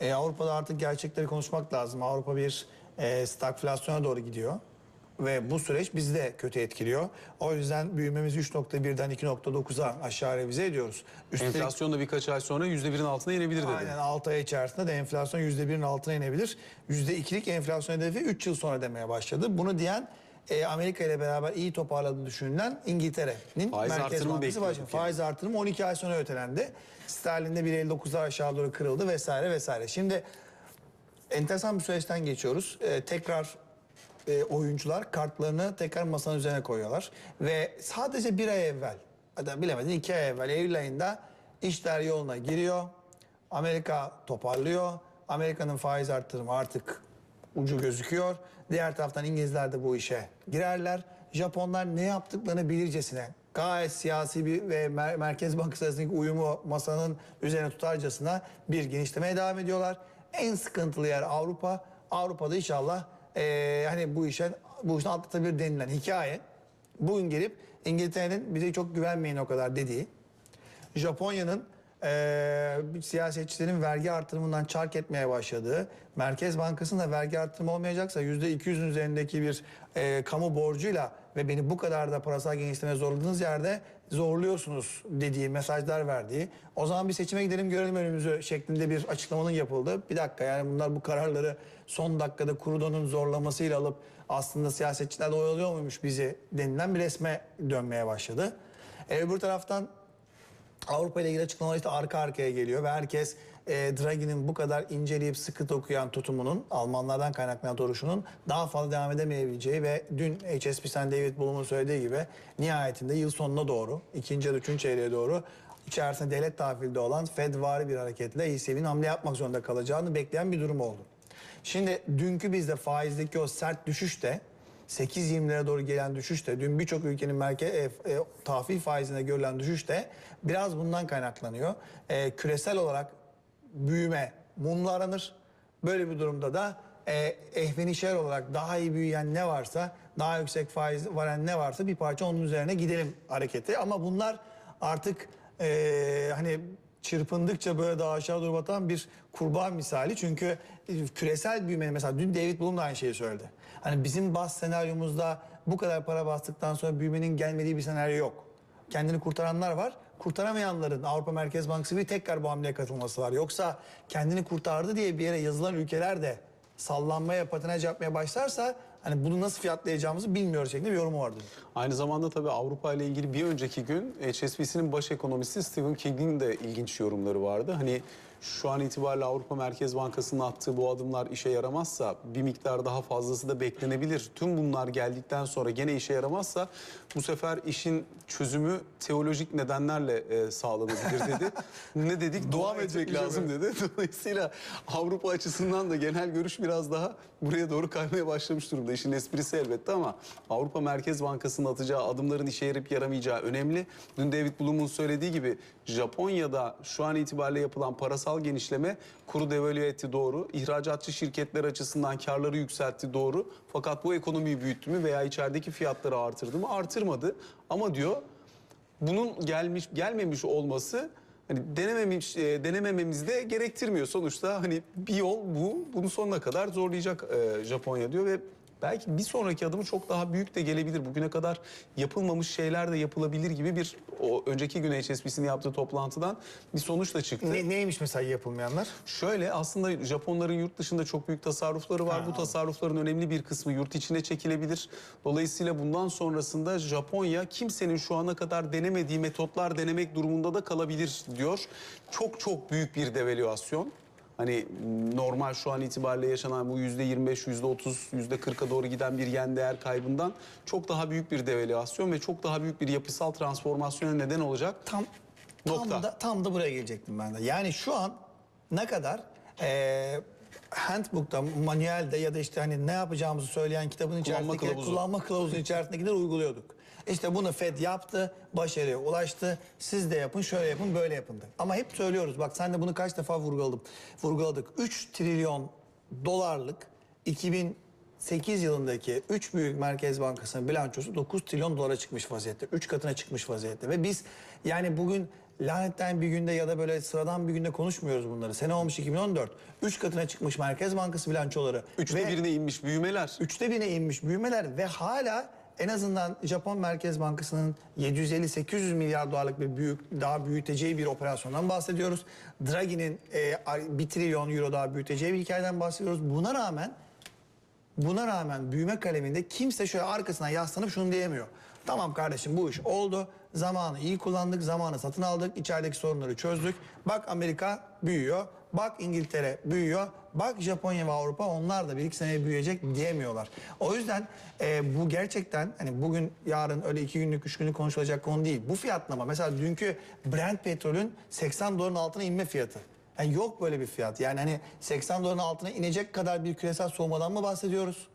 E, Avrupa'da artık gerçekleri konuşmak lazım. Avrupa bir e, stagflasyona doğru gidiyor. Ve bu süreç bizi de kötü etkiliyor. O yüzden büyümemizi 3.1'den 2.9'a aşağı revize ediyoruz. Üstelik Enflasyon da birkaç ay sonra %1'in altına inebilir dedi. Aynen 6 ay içerisinde de enflasyon %1'in altına inebilir. %2'lik enflasyon hedefi 3 yıl sonra demeye başladı. Bunu diyen e, Amerika ile beraber iyi toparladığı düşünülen İngiltere'nin Faiz Merkez Bankası başkanı. Faiz artırımı 12 ay sonra ötelendi. Sterlinde 1.59'lar aşağı doğru kırıldı vesaire vesaire. Şimdi enteresan bir süreçten geçiyoruz. Ee, tekrar e, oyuncular kartlarını tekrar masanın üzerine koyuyorlar. Ve sadece bir ay evvel, hatta bilemedin iki ay evvel Eylül ayında işler yoluna giriyor. Amerika toparlıyor. Amerika'nın faiz artırımı artık ucu gözüküyor. Diğer taraftan İngilizler de bu işe girerler. Japonlar ne yaptıklarını bilircesine gayet siyasi bir ve Mer- Merkez Bankası arasındaki uyumu masanın üzerine tutarcasına bir genişlemeye devam ediyorlar. En sıkıntılı yer Avrupa. Avrupa'da inşallah eee, hani bu işe bu işten atlatabilir denilen hikaye. Bugün gelip İngiltere'nin bize çok güvenmeyin o kadar dediği Japonya'nın eee, siyasetçilerin vergi artırımından çark etmeye başladığı, Merkez Bankası'nın da vergi artırımı olmayacaksa %200'ün üzerindeki bir eee, kamu borcuyla ve beni bu kadar da parasal genişleme zorladığınız yerde zorluyorsunuz dediği mesajlar verdiği. O zaman bir seçime gidelim görelim önümüzü şeklinde bir açıklamanın yapıldı. Bir dakika yani bunlar bu kararları son dakikada Kurudo'nun zorlamasıyla alıp aslında siyasetçiler de oyalıyor muymuş bizi denilen bir resme dönmeye başladı. E, öbür taraftan Avrupa ile ilgili açıklamalar işte arka arkaya geliyor ve herkes e, Draghi'nin bu kadar inceleyip sıkı dokuyan tutumunun, Almanlardan kaynaklanan duruşunun daha fazla devam edemeyebileceği ve dün HSBC'den David Bloom'un söylediği gibi nihayetinde yıl sonuna doğru, ikinci ya üçüncü çeyreğe doğru içerisinde devlet tahvilde olan Fed vari bir hareketle ECB'nin hamle yapmak zorunda kalacağını bekleyen bir durum oldu. Şimdi dünkü bizde faizdeki o sert düşüş de 8-20'lere doğru gelen düşüş de dün birçok ülkenin merkez e, e, tahvil faizine görülen düşüş de biraz bundan kaynaklanıyor. E, küresel olarak büyüme mumla aranır. Böyle bir durumda da e, ehvenişer olarak daha iyi büyüyen ne varsa, daha yüksek faiz veren ne varsa bir parça onun üzerine gidelim hareketi. Ama bunlar artık e, hani çırpındıkça böyle daha aşağı doğru batan bir kurbağa misali. Çünkü e, küresel büyümenin mesela dün David Bloom da aynı şeyi söyledi. Hani bizim bas senaryomuzda bu kadar para bastıktan sonra büyümenin gelmediği bir senaryo yok. Kendini kurtaranlar var. Kurtaramayanların Avrupa Merkez Bankası bir tekrar bu hamleye katılması var. Yoksa kendini kurtardı diye bir yere yazılan ülkeler de sallanmaya, patinaj yapmaya başlarsa hani bunu nasıl fiyatlayacağımızı bilmiyoruz şeklinde bir yorumu vardı. Aynı zamanda tabii Avrupa ile ilgili bir önceki gün HSBC'nin baş ekonomisti Stephen King'in de ilginç yorumları vardı. Hani şu an itibariyle Avrupa Merkez Bankası'nın attığı bu adımlar işe yaramazsa bir miktar daha fazlası da beklenebilir. Tüm bunlar geldikten sonra gene işe yaramazsa bu sefer işin çözümü teolojik nedenlerle e, sağlanabilir dedi. ne dedik? Dua mı etmek lazım dedi. Dolayısıyla Avrupa açısından da genel görüş biraz daha buraya doğru kaymaya başlamış durumda. İşin esprisi elbette ama Avrupa Merkez Bankası'nın atacağı adımların işe yarayıp yaramayacağı önemli. Dün David Bloom'un söylediği gibi Japonya'da şu an itibariyle yapılan parasal genişleme kuru devalüe etti doğru. İhracatçı şirketler açısından karları yükseltti doğru. Fakat bu ekonomiyi büyüttü mü veya içerideki fiyatları artırdı mı? Artırmadı. Ama diyor bunun gelmiş gelmemiş olması hani denememiş e, denemememizi de gerektirmiyor. Sonuçta hani bir yol bu. Bunu sonuna kadar zorlayacak e, Japonya diyor ve belki bir sonraki adımı çok daha büyük de gelebilir. Bugüne kadar yapılmamış şeyler de yapılabilir gibi bir o önceki gün HSBC'nin yaptığı toplantıdan bir sonuçla çıktı. Ne, neymiş mesela yapılmayanlar? Şöyle aslında Japonların yurt dışında çok büyük tasarrufları var. Ha. Bu tasarrufların önemli bir kısmı yurt içine çekilebilir. Dolayısıyla bundan sonrasında Japonya kimsenin şu ana kadar denemediği metotlar denemek durumunda da kalabilir diyor. Çok çok büyük bir devalüasyon. Hani normal şu an itibariyle yaşanan bu yüzde 25, yüzde 30, yüzde 40'a doğru giden bir yen değer kaybından çok daha büyük bir devalüasyon ve çok daha büyük bir yapısal transformasyona neden olacak. Tam Nokta. Tam da, tam da buraya gelecektim ben de. Yani şu an ne kadar eee handbook'ta, manuelde ya da işte hani ne yapacağımızı söyleyen kitabın içerisindeki kılavuzu. kullanma kılavuzunun içerisindekileri uyguluyorduk. İşte bunu Fed yaptı, başarıya ulaştı. Siz de yapın, şöyle yapın, böyle yapın. da. Ama hep söylüyoruz. Bak sen de bunu kaç defa vurguladım. Vurguladık. 3 trilyon dolarlık 2008 yılındaki 3 büyük merkez bankasının bilançosu 9 trilyon dolara çıkmış vaziyette. 3 katına çıkmış vaziyette. Ve biz yani bugün lanetten bir günde ya da böyle sıradan bir günde konuşmuyoruz bunları. Sene olmuş 2014. 3 katına çıkmış Merkez Bankası bilançoları. Üçte Ve- birine inmiş büyümeler. Üçte birine inmiş büyümeler ve hala en azından Japon Merkez Bankası'nın 750-800 milyar dolarlık bir büyük daha büyüteceği bir operasyondan bahsediyoruz. Draghi'nin e, 1 trilyon euro daha büyüteceği bir hikayeden bahsediyoruz. Buna rağmen buna rağmen büyüme kaleminde kimse şöyle arkasına yaslanıp şunu diyemiyor. Tamam kardeşim bu iş oldu. Zamanı iyi kullandık, zamanı satın aldık, içerideki sorunları çözdük. Bak Amerika büyüyor, bak İngiltere büyüyor, bak Japonya ve Avrupa onlar da bir iki seneye büyüyecek diyemiyorlar. O yüzden e, bu gerçekten hani bugün yarın öyle iki günlük üç günlük konuşulacak konu değil. Bu fiyatlama mesela dünkü Brent petrolün 80 doların altına inme fiyatı. Yani yok böyle bir fiyat. Yani hani 80 doların altına inecek kadar bir küresel soğumadan mı bahsediyoruz?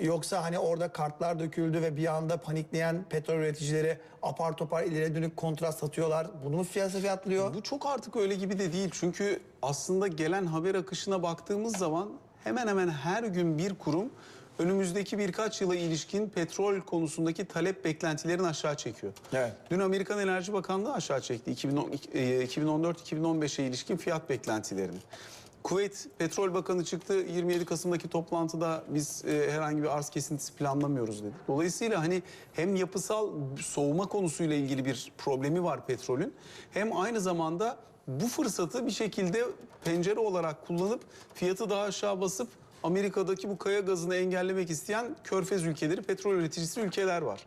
Yoksa hani orada kartlar döküldü ve bir anda panikleyen petrol üreticileri apar topar ileri dönük kontrat satıyorlar. Bunu mu fiyatı fiyatlıyor? Bu çok artık öyle gibi de değil. Çünkü aslında gelen haber akışına baktığımız zaman hemen hemen her gün bir kurum önümüzdeki birkaç yıla ilişkin petrol konusundaki talep beklentilerini aşağı çekiyor. Evet. Dün Amerikan Enerji Bakanlığı aşağı çekti 2010 e, 2014-2015'e ilişkin fiyat beklentilerini. Kuveyt Petrol Bakanı çıktı 27 Kasım'daki toplantıda biz e, herhangi bir arz kesintisi planlamıyoruz dedi. Dolayısıyla hani hem yapısal soğuma konusuyla ilgili bir problemi var petrolün hem aynı zamanda bu fırsatı bir şekilde pencere olarak kullanıp fiyatı daha aşağı basıp Amerika'daki bu kaya gazını engellemek isteyen körfez ülkeleri, petrol üreticisi ülkeler var.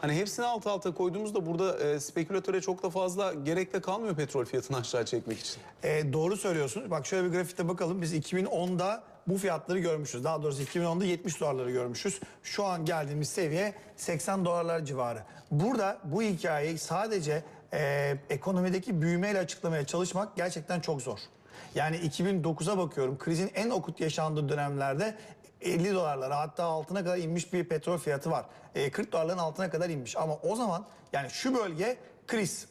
Hani hepsini alt alta koyduğumuzda burada e, spekülatöre çok da fazla gerek de kalmıyor petrol fiyatını aşağı çekmek için. E, doğru söylüyorsunuz. Bak şöyle bir grafikte bakalım. Biz 2010'da bu fiyatları görmüşüz. Daha doğrusu 2010'da 70 dolarları görmüşüz. Şu an geldiğimiz seviye 80 dolarlar civarı. Burada bu hikayeyi sadece e, ekonomideki büyümeyle açıklamaya çalışmak gerçekten çok zor. Yani 2009'a bakıyorum. Krizin en okut yaşandığı dönemlerde 50 dolarlara hatta altına kadar inmiş bir petrol fiyatı var. E, 40 dolarların altına kadar inmiş. Ama o zaman yani şu bölge kriz.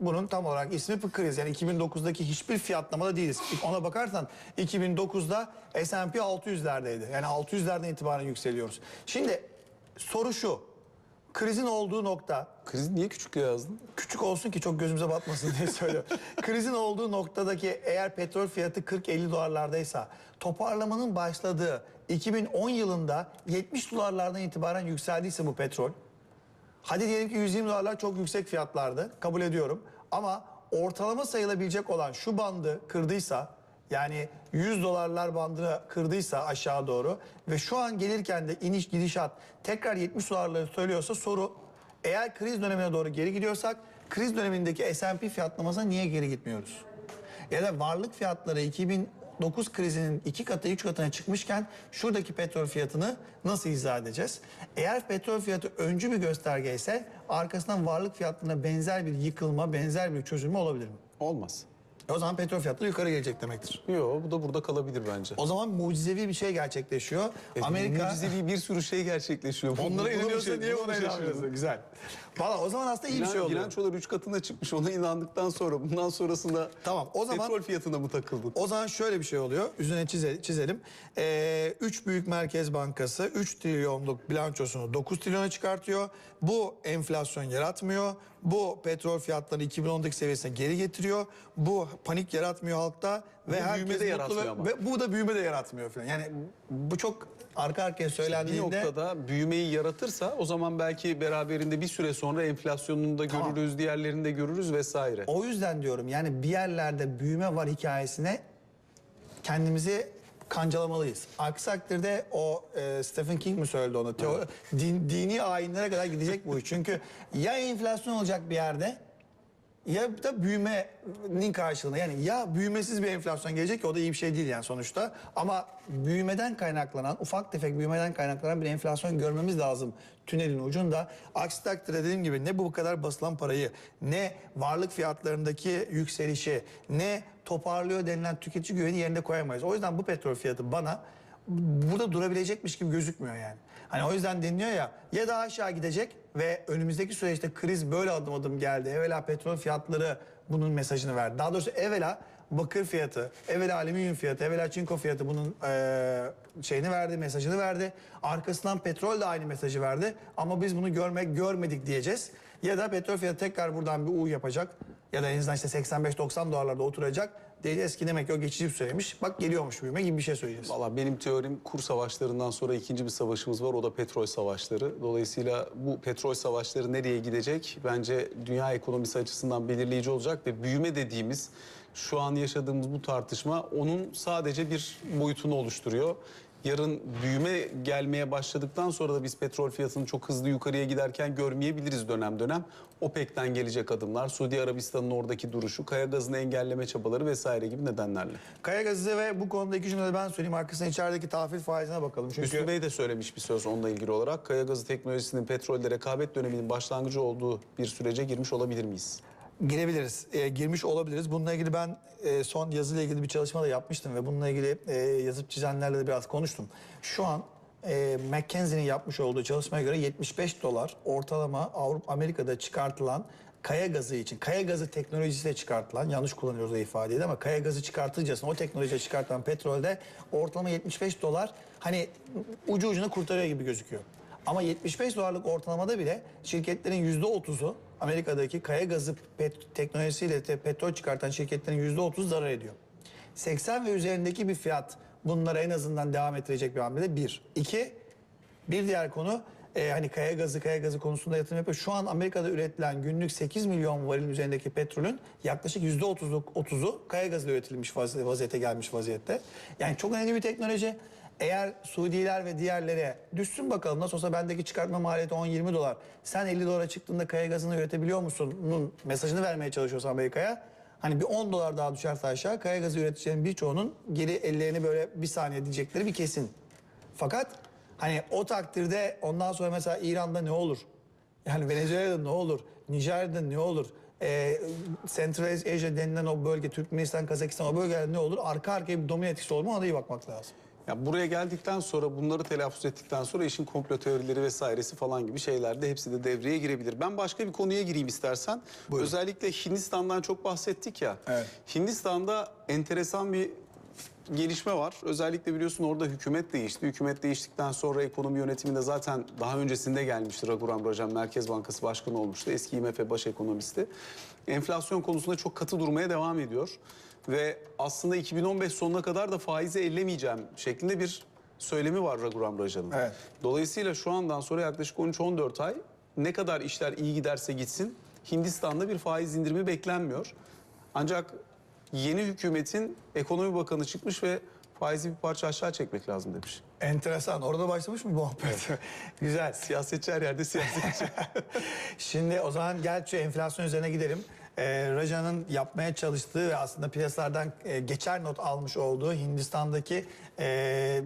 Bunun tam olarak ismi bu kriz. Yani 2009'daki hiçbir fiyatlamada değiliz. Ona bakarsan 2009'da S&P 600'lerdeydi. Yani 600'lerden itibaren yükseliyoruz. Şimdi soru şu. Krizin olduğu nokta Krizi niye küçük yazdın? küçük olsun ki çok gözümüze batmasın diye söylüyorum. Krizin olduğu noktadaki eğer petrol fiyatı 40-50 dolarlardaysa toparlamanın başladığı 2010 yılında 70 dolarlardan itibaren yükseldiyse bu petrol Hadi diyelim ki 120 dolarlar çok yüksek fiyatlardı. Kabul ediyorum. Ama ortalama sayılabilecek olan şu bandı kırdıysa yani 100 dolarlar bandını kırdıysa aşağı doğru ve şu an gelirken de iniş gidişat tekrar 70 dolarları söylüyorsa soru eğer kriz dönemine doğru geri gidiyorsak kriz dönemindeki S&P fiyatlamasına niye geri gitmiyoruz? Ya da varlık fiyatları 2009 krizinin iki katı, üç katına çıkmışken şuradaki petrol fiyatını nasıl izah edeceğiz? Eğer petrol fiyatı öncü bir gösterge ise arkasından varlık fiyatlarına benzer bir yıkılma, benzer bir çözülme olabilir mi? Olmaz. E O zaman petrol fiyatları yukarı gelecek demektir. Yok bu da burada kalabilir bence. O zaman mucizevi bir şey gerçekleşiyor. E, Amerika Mucizevi bir sürü şey gerçekleşiyor. Onlara inanıyorsa şey- niye ona şaşırdın? inanmıyorsun? Güzel. Valla o zaman aslında iyi bir şey oluyor. Bilançolar 3 katına çıkmış. Ona inandıktan sonra bundan sonrasında Tamam, o zaman- petrol fiyatına mı takıldın? O zaman şöyle bir şey oluyor. Üzerine çize- çizelim. Ee, üç büyük merkez bankası 3 trilyonluk bilançosunu 9 trilyona çıkartıyor. Bu enflasyon yaratmıyor. Bu petrol fiyatları 2010'daki seviyesine geri getiriyor. Bu panik yaratmıyor halkta. Ve Bu herkes de yaratmıyor ve, ama. ve bu da büyüme de yaratmıyor falan. Yani bu çok arka arkaya Bir söylendiğinde... noktada büyümeyi yaratırsa o zaman belki beraberinde bir süre sonra enflasyonunu da Tamam. görürüz, diğerlerini de görürüz vesaire. O yüzden diyorum yani bir yerlerde büyüme var hikayesine kendimizi kancalamalıyız. Aksi takdirde o e, Stephen King mi söyledi onu? Teo- din- dini ayinlere kadar gidecek bu iş. Çünkü ya enflasyon olacak bir yerde ya da büyümenin karşılığında yani ya büyümesiz bir enflasyon gelecek ki o da iyi bir şey değil yani sonuçta. Ama büyümeden kaynaklanan ufak tefek büyümeden kaynaklanan bir enflasyon görmemiz lazım tünelin ucunda. Aksi takdirde dediğim gibi ne bu kadar basılan parayı ne varlık fiyatlarındaki yükselişi ne toparlıyor denilen tüketici güveni yerinde koyamayız. O yüzden bu petrol fiyatı bana burada durabilecekmiş gibi gözükmüyor yani. Hani o yüzden deniliyor ya ya daha aşağı gidecek ve önümüzdeki süreçte kriz böyle adım adım geldi. Evvela petrol fiyatları bunun mesajını verdi. Daha doğrusu evvela bakır fiyatı, evvela alüminyum fiyatı, evvela çinko fiyatı bunun eee, şeyini verdi, mesajını verdi. Arkasından petrol de aynı mesajı verdi. Ama biz bunu görmek görmedik diyeceğiz. Ya da petrol fiyatı tekrar buradan bir U yapacak. Ya da en azından işte 85-90 dolarlarda oturacak. Diyeceğiz ki demek ki o geçici bir süreymiş. Bak geliyormuş büyüme gibi bir şey söyleyeceğiz. Valla benim teorim kur savaşlarından sonra ikinci bir savaşımız var. O da petrol savaşları. Dolayısıyla bu petrol savaşları nereye gidecek? Bence dünya ekonomisi açısından belirleyici olacak ve büyüme dediğimiz şu an yaşadığımız bu tartışma onun sadece bir boyutunu oluşturuyor. Yarın büyüme gelmeye başladıktan sonra da biz petrol fiyatının çok hızlı yukarıya giderken görmeyebiliriz dönem dönem. OPEC'ten gelecek adımlar, Suudi Arabistan'ın oradaki duruşu, kaya gazını engelleme çabaları vesaire gibi nedenlerle. Kaya gazı ve bu konuda iki cümle ben söyleyeyim. Arkasına içerideki tahvil faizine bakalım. Çünkü Hüsnü Bey de söylemiş bir söz onunla ilgili olarak. Kaya gazı teknolojisinin petrolde rekabet döneminin başlangıcı olduğu bir sürece girmiş olabilir miyiz? girebiliriz, e, girmiş olabiliriz. Bununla ilgili ben e, son yazıyla ilgili bir çalışma da yapmıştım ve bununla ilgili e, yazıp çizenlerle de biraz konuştum. Şu an e, McKinsey'nin yapmış olduğu çalışmaya göre 75 dolar ortalama Avrupa Amerika'da çıkartılan kaya gazı için, kaya gazı teknolojisiyle çıkartılan, yanlış kullanıyoruz o ifadeyi ama kaya gazı çıkartıcısına o teknolojiyle çıkartılan petrolde ortalama 75 dolar hani ucu ucuna kurtarıyor gibi gözüküyor. Ama 75 dolarlık ortalamada bile şirketlerin %30'u Amerika'daki kaya gazı pet- teknolojisiyle te- petrol çıkartan şirketlerin %30 zarar ediyor. 80 ve üzerindeki bir fiyat bunlara en azından devam ettirecek bir hamlede bir. İki, bir diğer konu e, hani kaya gazı kaya gazı konusunda yatırım yapıyor. Şu an Amerika'da üretilen günlük 8 milyon varil üzerindeki petrolün yaklaşık %30'luk 30'u kaya gazıyla üretilmiş vaz- vaziyete gelmiş vaziyette. Yani çok önemli bir teknoloji. Eğer Suudiler ve diğerlere düşsün bakalım nasıl olsa bendeki çıkartma maliyeti 10-20 dolar. Sen 50 dolara çıktığında kaya gazını üretebiliyor musunun mesajını vermeye çalışıyorsa Amerika'ya. Hani bir 10 dolar daha düşerse aşağı kaya gazı üreticilerin birçoğunun geri ellerini böyle bir saniye diyecekleri bir kesin. Fakat hani o takdirde ondan sonra mesela İran'da ne olur? Yani Venezuela'da ne olur? Nijer'de ne olur? Ee, Central Asia denilen o bölge, Türkmenistan, Kazakistan o bölgelerde ne olur? Arka arkaya bir domine etkisi olur mu? Ona da iyi bakmak lazım. Ya buraya geldikten sonra bunları telaffuz ettikten sonra işin komplo teorileri vesairesi falan gibi şeyler de hepsi de devreye girebilir. Ben başka bir konuya gireyim istersen. Buyurun. Özellikle Hindistan'dan çok bahsettik ya. Evet. Hindistan'da enteresan bir gelişme var. Özellikle biliyorsun orada hükümet değişti. Hükümet değiştikten sonra ekonomi yönetiminde zaten daha öncesinde gelmişti Raghuram Rajan Merkez Bankası Başkanı olmuştu. Eski IMF baş ekonomisti. Enflasyon konusunda çok katı durmaya devam ediyor. Ve aslında 2015 sonuna kadar da faizi ellemeyeceğim şeklinde bir söylemi var Raghuram Rajan'ın. Evet. Dolayısıyla şu andan sonra yaklaşık 13-14 ay ne kadar işler iyi giderse gitsin Hindistan'da bir faiz indirimi beklenmiyor. Ancak yeni hükümetin ekonomi bakanı çıkmış ve faizi bir parça aşağı çekmek lazım demiş. Enteresan. Orada başlamış mı bu muhabbet? Güzel. Siyasetçi her yerde siyasetçi. Şimdi o zaman gel şu enflasyon üzerine gidelim. Ee, Raja'nın yapmaya çalıştığı ve aslında piyasalardan e, geçer not almış olduğu Hindistan'daki e,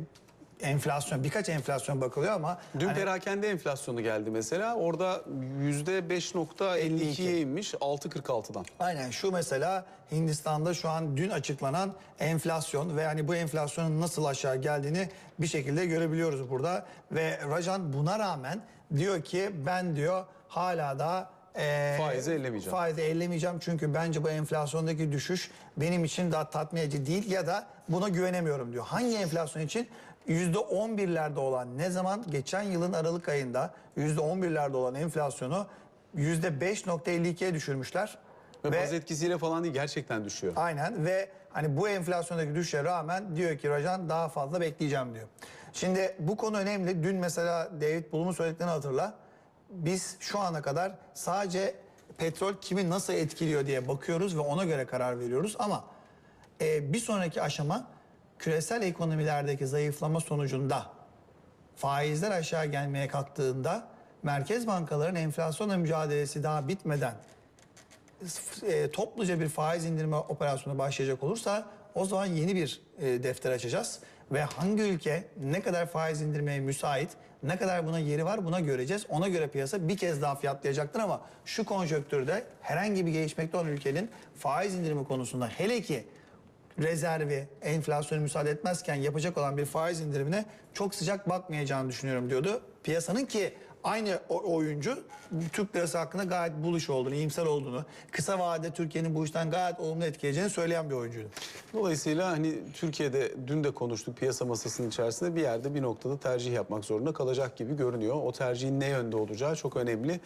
enflasyon, birkaç enflasyon bakılıyor ama Dün hani- perakende enflasyonu geldi mesela. Orada %5.52'ye inmiş 6.46'dan. Aynen şu mesela Hindistan'da şu an dün açıklanan enflasyon ve hani bu enflasyonun nasıl aşağı geldiğini bir şekilde görebiliyoruz burada. Ve Rajan buna rağmen diyor ki ben diyor hala da e, Faizi ellemeyeceğim. Faizi ellemeyeceğim çünkü bence bu enflasyondaki düşüş benim için daha tatmin edici değil ya da buna güvenemiyorum diyor. Hangi enflasyon için? %11'lerde olan ne zaman? Geçen yılın Aralık ayında %11'lerde olan enflasyonu %5.52'ye düşürmüşler. Ve, baz etkisiyle falan değil gerçekten düşüyor. Aynen ve hani bu enflasyondaki düşüşe rağmen diyor ki Rajan daha fazla bekleyeceğim diyor. Şimdi bu konu önemli. Dün mesela David Bloom'un söylediklerini hatırla. Biz şu ana kadar sadece petrol kimi nasıl etkiliyor diye bakıyoruz ve ona göre karar veriyoruz. Ama e, bir sonraki aşama küresel ekonomilerdeki zayıflama sonucunda faizler aşağı gelmeye kalktığında merkez bankaların enflasyonla mücadelesi daha bitmeden e, topluca bir faiz indirme operasyonu başlayacak olursa o zaman yeni bir e, defter açacağız ve hangi ülke ne kadar faiz indirmeye müsait, ne kadar buna yeri var buna göreceğiz. Ona göre piyasa bir kez daha fiyatlayacaktır ama şu konjonktürde herhangi bir gelişmekte olan ülkenin faiz indirimi konusunda hele ki rezervi, enflasyonu müsaade etmezken yapacak olan bir faiz indirimine çok sıcak bakmayacağını düşünüyorum diyordu. Piyasanın ki aynı oyuncu Türk lirası hakkında gayet bullish olduğunu, iyimser olduğunu, kısa vadede Türkiye'nin bu işten gayet olumlu etkileyeceğini söyleyen bir oyuncuydu. Dolayısıyla hani Türkiye'de dün de konuştuk piyasa masasının içerisinde bir yerde bir noktada tercih yapmak zorunda kalacak gibi görünüyor. O tercihin ne yönde olacağı çok önemli.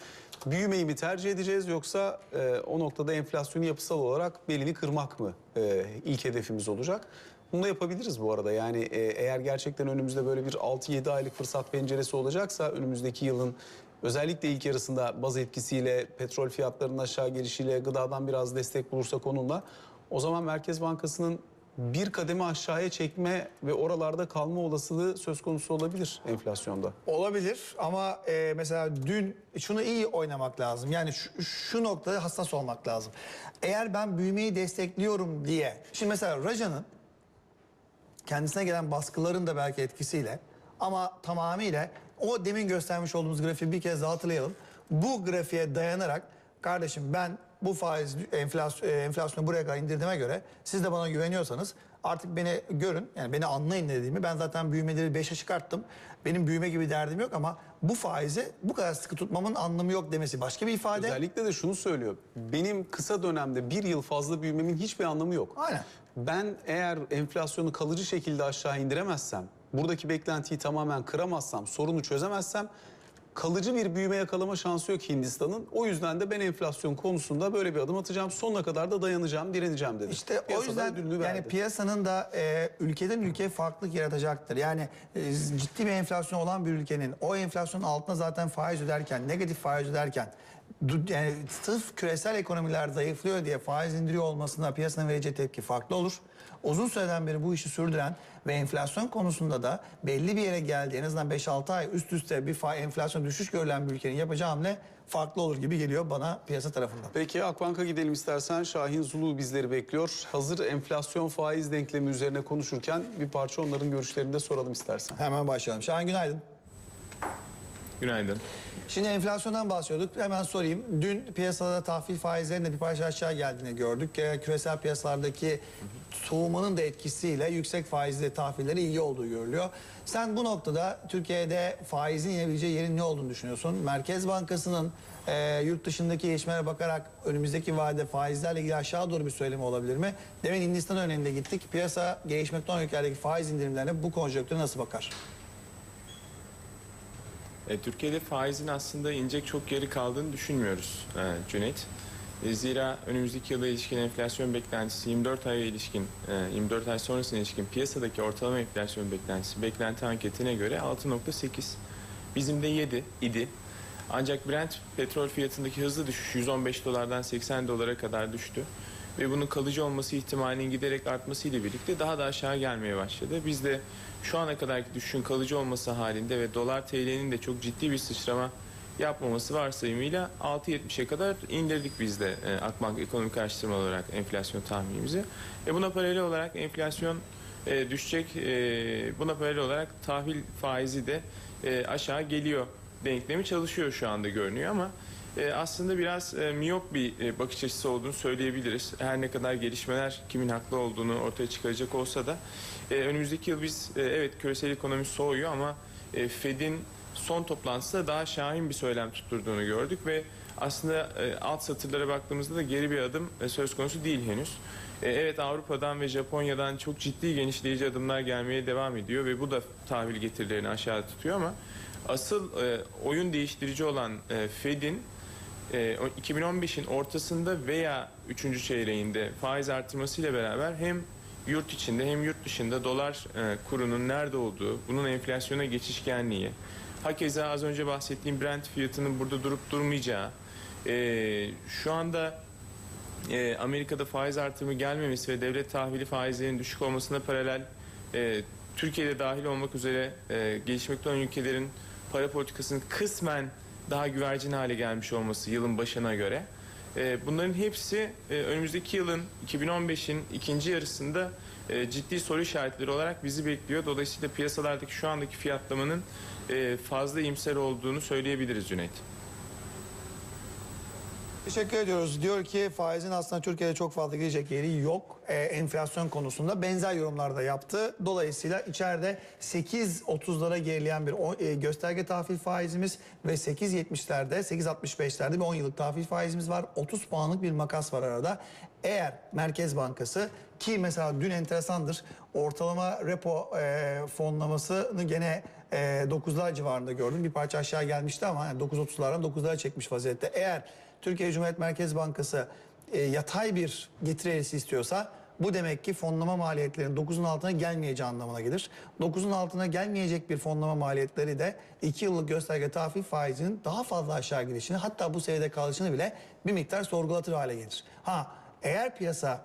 Büyümeyi mi tercih edeceğiz yoksa e, o noktada enflasyonu yapısal olarak belini kırmak mı e, ilk hedefimiz olacak? Bunu da yapabiliriz bu arada. Yani e, eğer gerçekten önümüzde böyle bir 6-7 aylık fırsat penceresi olacaksa önümüzdeki yılın özellikle ilk yarısında baz etkisiyle, petrol fiyatlarının aşağı gelişiyle, gıdadan biraz destek bulursak onunla o zaman Merkez Bankası'nın bir kademe aşağıya çekme ve oralarda kalma olasılığı söz konusu olabilir enflasyonda. Olabilir ama e, mesela dün şunu iyi oynamak lazım. Yani şu, şu noktada hassas olmak lazım. Eğer ben büyümeyi destekliyorum diye. Şimdi mesela Raja'nın kendisine gelen baskıların da belki etkisiyle ama tamamıyla o demin göstermiş olduğumuz grafiği bir kez daha hatırlayalım. Bu grafiğe dayanarak kardeşim ben bu faiz enflasyon, enflasyonu buraya kadar indirdiğime göre siz de bana güveniyorsanız artık beni görün yani beni anlayın dediğimi ben zaten büyümeleri 5'e çıkarttım. Benim büyüme gibi derdim yok ama bu faizi bu kadar sıkı tutmamın anlamı yok demesi başka bir ifade. Özellikle de şunu söylüyor. Benim kısa dönemde bir yıl fazla büyümemin hiçbir anlamı yok. Aynen. Ben eğer enflasyonu kalıcı şekilde aşağı indiremezsem, buradaki beklentiyi tamamen kıramazsam, sorunu çözemezsem kalıcı bir büyüme yakalama şansı yok Hindistan'ın. O yüzden de ben enflasyon konusunda böyle bir adım atacağım. Sonuna kadar da dayanacağım, direneceğim dedi. İşte o Piyasada yüzden ödülünü yani piyasanın da e, ülkeden ülkeye farklılık yaratacaktır. Yani e, ciddi bir enflasyon olan bir ülkenin o enflasyonun altına zaten faiz öderken, negatif faiz öderken yani sırf küresel ekonomiler zayıflıyor diye faiz indiriyor olmasına piyasanın vereceği tepki farklı olur. Uzun süreden beri bu işi sürdüren ve enflasyon konusunda da belli bir yere geldi. En azından 5-6 ay üst üste bir enflasyon düşüş görülen bir ülkenin yapacağı hamle farklı olur gibi geliyor bana piyasa tarafından. Peki Akbank'a gidelim istersen. Şahin Zulu bizleri bekliyor. Hazır enflasyon faiz denklemi üzerine konuşurken bir parça onların görüşlerini de soralım istersen. Hemen başlayalım. Şahin günaydın. Günaydın. Şimdi enflasyondan bahsediyorduk. Hemen sorayım. Dün piyasada tahvil faizlerinin de bir parça aşağı geldiğini gördük. Küresel piyasalardaki soğumanın da etkisiyle yüksek faizli tahvillerin iyi olduğu görülüyor. Sen bu noktada Türkiye'de faizin inebileceği yerin ne olduğunu düşünüyorsun? Merkez Bankası'nın e, yurt dışındaki gelişmelere bakarak önümüzdeki vadede faizlerle ilgili aşağı doğru bir söylemi olabilir mi? Demin Hindistan örneğinde gittik. Piyasa gelişmekte olan ülkelerdeki faiz indirimlerine bu konjonktüre nasıl bakar? E, Türkiye'de faizin aslında inecek çok geri kaldığını düşünmüyoruz e, Cüneyt. E, zira önümüzdeki yıla ilişkin enflasyon beklentisi 24 aya ilişkin, e, 24 ay sonrasına ilişkin piyasadaki ortalama enflasyon beklentisi beklenti anketine göre 6.8. Bizim de 7 idi. Ancak Brent petrol fiyatındaki hızlı düşüş 115 dolardan 80 dolara kadar düştü. Ve bunun kalıcı olması ihtimalinin giderek artmasıyla birlikte daha da aşağı gelmeye başladı. Biz de şu ana kadarki düşüşün kalıcı olması halinde ve dolar TL'nin de çok ciddi bir sıçrama yapmaması varsayımıyla 6.70'e kadar indirdik biz de e, Akbank Ekonomik Araştırma olarak enflasyon tahminimizi. E, buna paralel olarak enflasyon e, düşecek. E, buna paralel olarak tahvil faizi de e, aşağı geliyor denklemi çalışıyor şu anda görünüyor ama e, aslında biraz e, miyop bir e, bakış açısı olduğunu söyleyebiliriz. Her ne kadar gelişmeler kimin haklı olduğunu ortaya çıkaracak olsa da e, önümüzdeki yıl biz e, evet küresel ekonomi soğuyor ama e, Fed'in son toplantısında daha şahin bir söylem tutturduğunu gördük ve aslında alt satırlara baktığımızda da geri bir adım söz konusu değil henüz. Evet Avrupa'dan ve Japonya'dan çok ciddi genişleyici adımlar gelmeye devam ediyor ve bu da tahvil getirilerini aşağı tutuyor ama asıl oyun değiştirici olan Fed'in 2015'in ortasında veya 3. çeyreğinde faiz artırmasıyla beraber hem yurt içinde hem yurt dışında dolar e, kurunun nerede olduğu, bunun enflasyona geçişkenliği, hakeza az önce bahsettiğim Brent fiyatının burada durup durmayacağı, e, şu anda e, Amerika'da faiz artımı gelmemesi ve devlet tahvili faizlerinin düşük olmasına paralel Türkiye'de dahil olmak üzere gelişmekte olan ülkelerin para politikasının kısmen daha güvercin hale gelmiş olması yılın başına göre. E, bunların hepsi e, önümüzdeki yılın 2015'in ikinci yarısında e, ciddi soru işaretleri olarak bizi bekliyor. Dolayısıyla piyasalardaki şu andaki fiyatlamanın e, fazla iyimser olduğunu söyleyebiliriz Cüneyt. Teşekkür ediyoruz. Diyor ki faizin aslında Türkiye'de çok fazla gidecek yeri yok. Ee, enflasyon konusunda benzer yorumlar da yaptı. Dolayısıyla içeride 8.30'lara gerileyen bir e, gösterge tahvil faizimiz ve 8.70'lerde, 8.65'lerde bir 10 yıllık tahvil faizimiz var. 30 puanlık bir makas var arada. Eğer Merkez Bankası ki mesela dün enteresandır ortalama repo e, fonlamasını gene e, 9'lar civarında gördüm. Bir parça aşağı gelmişti ama yani 9.30'lardan 9'lara çekmiş vaziyette. Eğer Türkiye Cumhuriyet Merkez Bankası e, yatay bir getiri eğrisi istiyorsa bu demek ki fonlama maliyetlerinin 9'un altına gelmeyeceği anlamına gelir. 9'un altına gelmeyecek bir fonlama maliyetleri de 2 yıllık gösterge tahvil faizinin daha fazla aşağı gidişini hatta bu seviyede kalışını bile bir miktar sorgulatır hale gelir. Ha eğer piyasa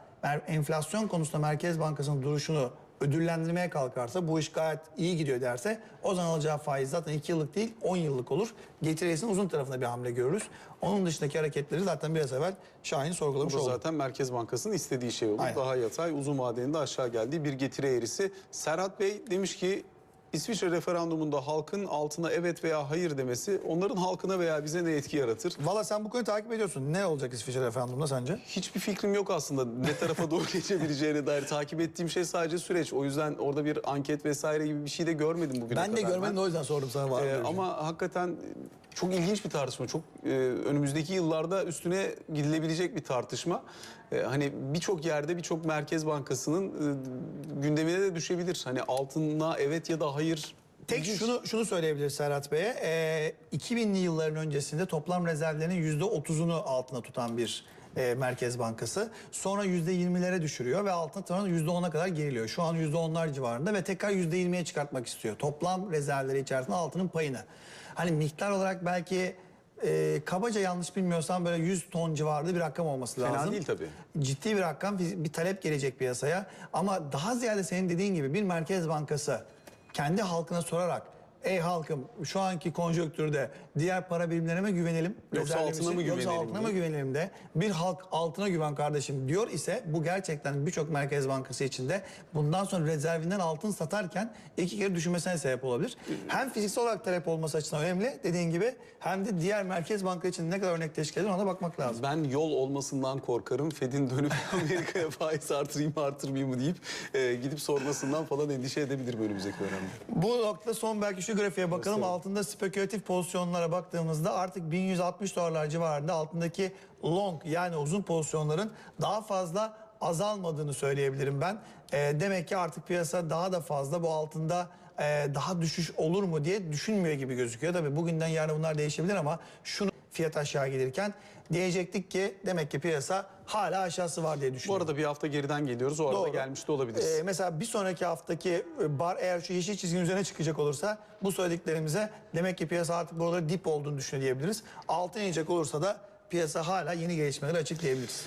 enflasyon konusunda Merkez Bankası'nın duruşunu ödüllendirmeye kalkarsa bu iş gayet iyi gidiyor derse o zaman alacağı faiz zaten 2 yıllık değil 10 yıllık olur. Getirisinin uzun tarafında bir hamle görürüz. Onun dışındaki hareketleri zaten biraz evvel Şahin Bu sorgulamış oldu. zaten Merkez Bankası'nın istediği şey olur. Aynen. Daha yatay, uzun vadenin de aşağı geldiği bir getiri eğrisi. Serhat Bey demiş ki İsviçre referandumunda halkın altına evet veya hayır demesi onların halkına veya bize ne etki yaratır? Valla sen bu konuyu takip ediyorsun. Ne olacak İsviçre referandumda sence? Hiçbir fikrim yok aslında ne tarafa doğru geçebileceğine dair takip ettiğim şey sadece süreç. O yüzden orada bir anket vesaire gibi bir şey de görmedim bugüne Ben de kadar. görmedim de o yüzden sordum sana. Var Ee, ama hakikaten çok ilginç bir tartışma. Çok e, önümüzdeki yıllarda üstüne gidilebilecek bir tartışma. E, hani birçok yerde birçok Merkez Bankası'nın e, gündemine de düşebilir. Hani altına evet ya da hayır. Tek İlginç. şunu şunu söyleyebiliriz Serhat Bey'e. Ee, 2000'li yılların öncesinde toplam rezervlerinin %30'unu altına tutan bir e, Merkez Bankası. Sonra %20'lere düşürüyor ve altına tutan %10'a kadar geriliyor. Şu an %10'lar civarında ve tekrar %20'ye çıkartmak istiyor. Toplam rezervleri içerisinde altının payını. Hani miktar olarak belki e, kabaca yanlış bilmiyorsam böyle 100 ton civarında bir rakam olması Fena lazım. değil tabii. Ciddi bir rakam, bir bir talep gelecek piyasaya. Ama daha ziyade senin dediğin gibi bir Merkez Bankası kendi halkına sorarak Ey halkım şu anki konjonktürde diğer para birimlerine mi güvenelim? Yoksa altına mı Yoksa güvenelim altına diye. mı güvenelim de bir halk altına güven kardeşim diyor ise bu gerçekten birçok Merkez Bankası içinde bundan sonra rezervinden altın satarken iki kere düşünmesine sebep olabilir. Hem fiziksel olarak talep olması açısından önemli dediğin gibi hem de diğer Merkez Banka için ne kadar örnek teşkil eder ona bakmak lazım. Ben yol olmasından korkarım. Fed'in dönüp Amerika'ya faiz artırayım mı artırmayayım mı deyip e, gidip sormasından falan endişe edebilirim önümüzdeki dönemde. Bu noktada son belki şu grafiğe bakalım. Altında spekülatif pozisyonlara baktığımızda artık 1160 dolarlar civarında altındaki long yani uzun pozisyonların daha fazla azalmadığını söyleyebilirim ben. Ee, demek ki artık piyasa daha da fazla bu altında e, daha düşüş olur mu diye düşünmüyor gibi gözüküyor. Tabii bugünden yarına bunlar değişebilir ama şunu fiyat aşağı gelirken diyecektik ki demek ki piyasa hala aşağısı var diye Bu düşünüyorum. arada bir hafta geriden geliyoruz. O arada Doğru. gelmiş de olabiliriz. Ee, mesela bir sonraki haftaki e, bar eğer şu yeşil çizginin üzerine çıkacak olursa bu söylediklerimize demek ki piyasa artık buraları dip olduğunu düşünebiliriz. Altın inecek olursa da piyasa hala yeni gelişmeleri açıklayabiliriz.